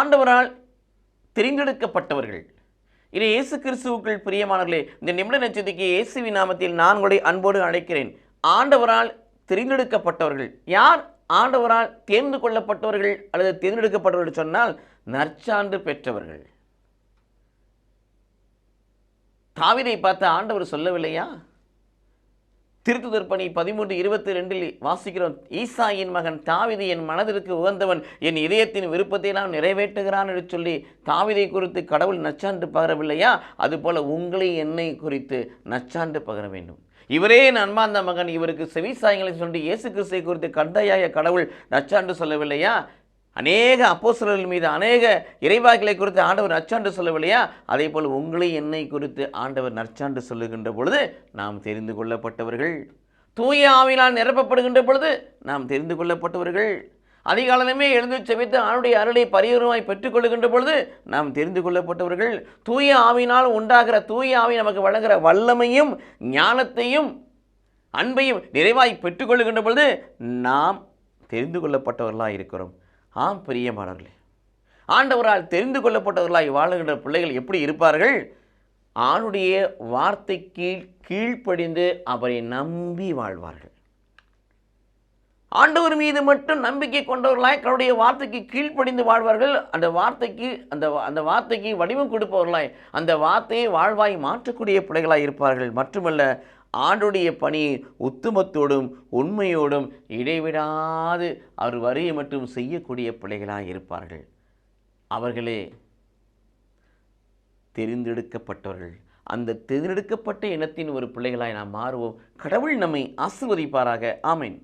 ஆண்டவரால் தெரிந்தெடுக்கப்பட்டவர்கள். இது இயேசு கிறிஸ்துவுக்குள் பிரியமானவர்களே இந்த நிமிட நட்சத்திற்கு இயேசுவி நாமத்தில் நான் உங்களை அன்போடு அழைக்கிறேன். ஆண்டவரால் தெரிந்தெடுக்கப்பட்டவர்கள். யார்? ஆண்டவரால் தேர்ந்து கொள்ளப்பட்டவர்கள் அல்லது தேர்ந்தெடுக்கப்பட்டவர்கள் சொன்னால் நற்சான்று பெற்றவர்கள். தாவிதை பார்த்து ஆண்டவர் சொல்லவில்லையா? திருத்துதற்பணி பதிமூன்று இருபத்தி ரெண்டில் வாசிக்கிறோம் ஈசாயின் மகன் தாவிதி என் மனதிற்கு உகந்தவன் என் இதயத்தின் விருப்பத்தை நான் நிறைவேற்றுகிறான் என்று சொல்லி தாவிதை குறித்து கடவுள் நச்சான்று பகரவில்லையா? அதுபோல உங்களை என்னை குறித்து நச்சான்று பகர வேண்டும். இவரே என் மகன் இவருக்கு செவிசாயங்களை சொல்லி இயேசு கிறிஸ்தை குறித்து கண்டையாய கடவுள் நச்சாண்டு சொல்லவில்லையா? அநேக அப்போசலர்கள் மீது அநேக இறைவாக்களை குறித்து ஆண்டவர் நற்சான்று சொல்லவில்லையா? அதே போல் உங்களை என்னை குறித்து ஆண்டவர் நற்சான்று சொல்லுகின்ற பொழுது நாம் தெரிந்து கொள்ளப்பட்டவர்கள். தூய ஆவினால் நிரப்பப்படுகின்ற பொழுது நாம் தெரிந்து கொள்ளப்பட்டவர்கள். அதிகாலமே எழுந்து செவித்து ஆணுடைய அருளை பரிகரமாய் பெற்றுக்கொள்கின்ற பொழுது நாம் தெரிந்து கொள்ளப்பட்டவர்கள். தூய ஆவினால் உண்டாகிற தூய ஆவி நமக்கு வழங்குகிற வல்லமையும் ஞானத்தையும் அன்பையும் நிறைவாய் பெற்றுக்கொள்கின்ற பொழுது நாம் தெரிந்து கொள்ளப்பட்டவர்களாக இருக்கிறோம். ஆம் பிரியமானவர்களே. ஆண்டவரால் தெரிந்து கொள்ளப்பட்டவர்களாய் வாழுகின்ற பிள்ளைகள் எப்படி இருப்பார்கள்? ஆணுடைய வார்த்தைக்கு கீழ்ப்படிந்து அவரை நம்பி வாழ்வார்கள். ஆண்டவர் மீது மட்டும் நம்பிக்கை கொண்டவர்களாய் கடவுளுடைய வார்த்தைக்கு கீழ்ப்படிந்து வாழ்வார்கள். அந்த வார்த்தைக்கு அந்த அந்த வார்த்தைக்கு வடிவம் கொடுப்பவர்களாய் அந்த வார்த்தையை வாழ்வாய் மாற்றக்கூடிய பிள்ளைகளாய் இருப்பார்கள். மட்டுமல்ல ஆண்டுடைய பணியை உத்துமத்தோடும் உண்மையோடும் இடைவிடாது அவர் வரியை மட்டும் செய்யக்கூடிய பிள்ளைகளாக இருப்பார்கள். அவர்களே தெரிந்தெடுக்கப்பட்டவர்கள். அந்த தேர்ந்தெடுக்கப்பட்ட இனத்தின் ஒரு பிள்ளைகளாய் நாம் மாறுவோம். கடவுள் நம்மை ஆசிர்வதிப்பாராக. ஆமேன்.